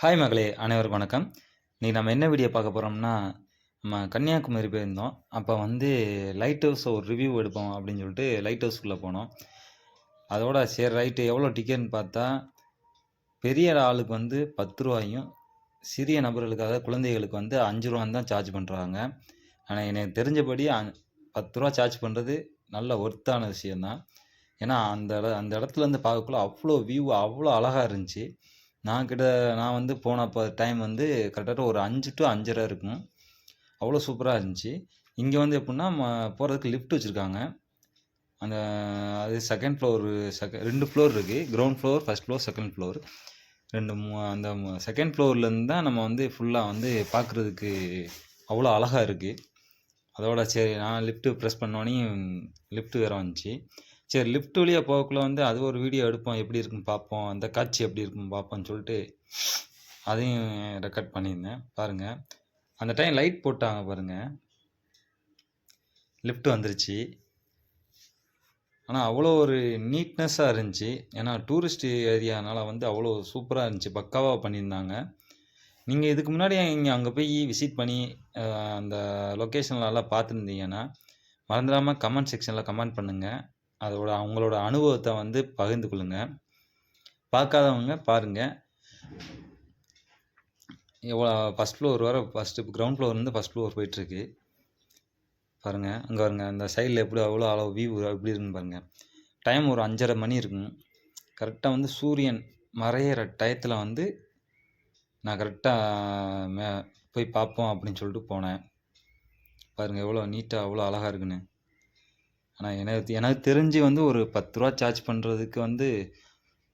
Hi மகளே அனைவருக்கும் வணக்கம். இன்றைக்கி நம்ம என்ன வீடியோ பார்க்க போகிறோம்னா நம்ம கன்னியாகுமரி போயிருந்தோம். அப்போ வந்து லைட் ஹவுஸை ஒரு ரிவ்யூ எடுப்போம் அப்படின்னு சொல்லிட்டு லைட் ஹவுஸ்க்குள்ளே போனோம். அதோட சரி ரைட்டு எவ்வளோ டிக்கெட்னு பார்த்தா பெரிய ஆளுக்கு வந்து பத்து ரூபாயும் சிறிய நபர்களுக்கு அதாவது குழந்தைகளுக்கு வந்து அஞ்சு ரூபான்னு தான் சார்ஜ் பண்ணுறாங்க ஆனால் எனக்கு தெரிஞ்சபடி பத்து ரூபா சார்ஜ் பண்ணுறது நல்ல ஒர்த்தான விஷயந்தான் ஏன்னா அந்த அந்த இடத்துல இருந்து பார்க்கக்குள்ள அவ்வளோ வியூ அவ்வளோ அழகாக இருந்துச்சு. நான் கிட்ட நான் வந்து போனப்போ டைம் வந்து கரெக்டாக ஒரு அஞ்சு டு அஞ்சரை இருக்கும். அவ்வளோ சூப்பராக இருந்துச்சு. இங்கே வந்து எப்படின்னா போகிறதுக்கு லிஃப்ட் வச்சுருக்காங்க. அந்த அது செகண்ட் ஃப்ளோர் செக ரெண்டு ஃப்ளோர் இருக்குது ground floor first floor second floor ரெண்டு மூ அந்த செகண்ட் ஃப்ளோர்லேருந்து தான் நம்ம வந்து ஃபுல்லாக வந்து பார்க்குறதுக்கு அவ்வளோ அழகாக இருக்குது அதோட சரி நான் லிஃப்ட்டு ப்ரெஸ் பண்ணோடனே லிஃப்ட்டு வேறு வந்துச்சு. சரி லிஃப்ட் வழியாக போகக்குள்ள வந்து அது ஒரு வீடியோ எடுப்போம். எப்படி இருக்குன்னு பார்ப்போம். அந்த காட்சி எப்படி இருக்குன்னு பார்ப்போம்னு சொல்லிட்டு அதையும் ரெக்கார்ட் பண்ணியிருந்தேன். பாருங்கள் அந்த டைம் லைட் போட்டாங்க பாருங்கள் லிஃப்ட் வந்துருச்சு. ஆனால் அவ்வளோ ஒரு நீட்னஸாக இருந்துச்சு. ஏன்னா டூரிஸ்ட் ஏரியானால வந்து அவ்வளோ சூப்பராக இருந்துச்சு. பக்காவாக பண்ணியிருந்தாங்க. நீங்கள் இதுக்கு முன்னாடி இங்கே அங்கே போய் விசிட் பண்ணி அந்த லொக்கேஷன்லலாம் பார்த்துருந்தீங்கன்னா மறந்துடாமல் கமெண்ட் செக்ஷனில் கமெண்ட் பண்ணுங்கள் அதோட அவங்களோட அனுபவத்தை வந்து பகிர்ந்து கொள்ளுங்க. பார்க்காதவங்க பாருங்கள் எவ்வளோ ஃபஸ்ட் ஃப்ளோர் வர ஃபஸ்ட்டு கிரவுண்ட் ஃப்ளோர்லேருந்து ஃபஸ்ட் ஃப்ளோர் போயிட்டுருக்கு. பாருங்கள் அங்கே பாருங்க அந்த சைடில் எப்படி அவ்வளோ அளவு வியூ எப்படி இருக்குன்னு பாருங்கள் டைம் ஒரு அஞ்சரை மணி இருக்கும். கரெக்டாக வந்து சூரியன் மறையிற டயத்தில் வந்து நான் கரெக்டாக மே போய் பார்ப்போம் அப்படின்னு சொல்லிட்டு போனேன். பாருங்கள் எவ்வளோ நீட்டாக அவ்வளோ அழகாக இருக்குன்னு. ஆனால் எனக்கு எனக்கு தெரிஞ்சு வந்து ஒரு பத்து ரூபா சார்ஜ் பண்ணுறதுக்கு வந்து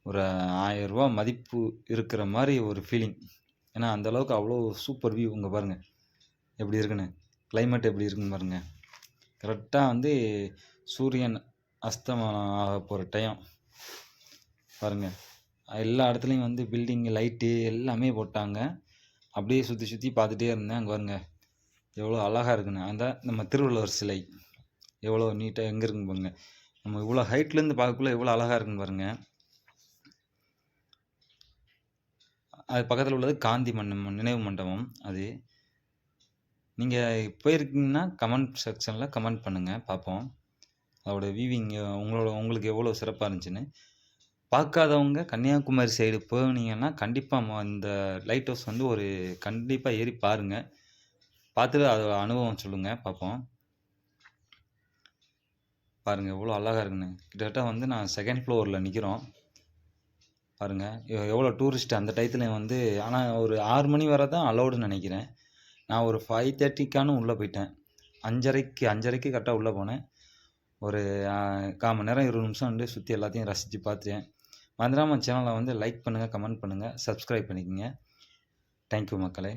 ஒரு ஆயரூபா மதிப்பு இருக்கிற மாதிரி ஒரு ஃபீலிங் ஏன்னா அந்த அளவுக்கு அவ்வளோ சூப்பர் வியூ இங்கே பாருங்கள் எப்படி இருக்குன்னு? கிளைமேட் எப்படி இருக்குன்னு பாருங்கள் கரெக்டாக வந்து சூரியன் அஸ்தமனம் ஆக போகிற டைம் பாருங்கள் எல்லா இடத்துலையும் வந்து பில்டிங்கு லைட்டு எல்லாமே போட்டாங்க. அப்படியே சுற்றி சுற்றி பார்த்துட்டே இருந்தேன் அங்கே பாருங்க. எவ்வளோ அழகாக இருக்குன்னு. அந்த நம்ம திருவள்ளுவர் சிலை. எவ்வளோ நீட்டாக எங்கே இருக்குங்க பாருங்க. நம்ம இவ்வளோ ஹைட்லேருந்து பார்க்கக்குள்ள எவ்வளோ அழகாக இருக்குங்க பாருங்க. அது பக்கத்தில் உள்ளது காந்தி மண்டபம் நினைவு மண்டபம் அது. நீங்கள் போயிருக்கீங்கன்னா கமெண்ட் செக்ஷனில் கமெண்ட் பண்ணுங்கள் பார்ப்போம். அதோட வீவிங் உங்களோட உங்களுக்கு எவ்வளோ சிறப்பாக இருந்துச்சுன்னு. பார்க்காதவங்க கன்னியாகுமரி சைடு போனீங்கன்னா கண்டிப்பாக இந்த லைட் ஹவுஸ் வந்து ஒரு கண்டிப்பாக ஏறி பாருங்கள் பார்த்துட்டு அதோட அனுபவம் சொல்லுங்கள் பார்ப்போம். பாருங்கள் எவ்வளோ அழகாக இருக்குன்னு. கிட்டத்தட்ட வந்து நான் செகண்ட் ஃப்ளோரில் நிற்கிறோம் பாருங்கள் எவ்வளோ டூரிஸ்ட் அந்த டயத்தில் வந்து ஆனால் ஒரு ஆறு மணி வரை தான் அலௌடுன்னு நினைக்கிறேன். நான் ஒரு ஃபைவ் தேர்ட்டிக்கான உள்ளே போயிட்டேன். அஞ்சரைக்கு அஞ்சரைக்கு கரெக்டாக உள்ளே போனேன். ஒரு கால் மணி நேரம் இருபது நிமிஷம் வந்து சுற்றி எல்லாத்தையும் ரசித்து பார்த்தேன் மறந்துடாமல் சேனலை வந்து லைக் பண்ணுங்கள் கமெண்ட் பண்ணுங்கள் சப்ஸ்கிரைப் பண்ணிக்கோங்க. தேங்க்யூ மக்களே.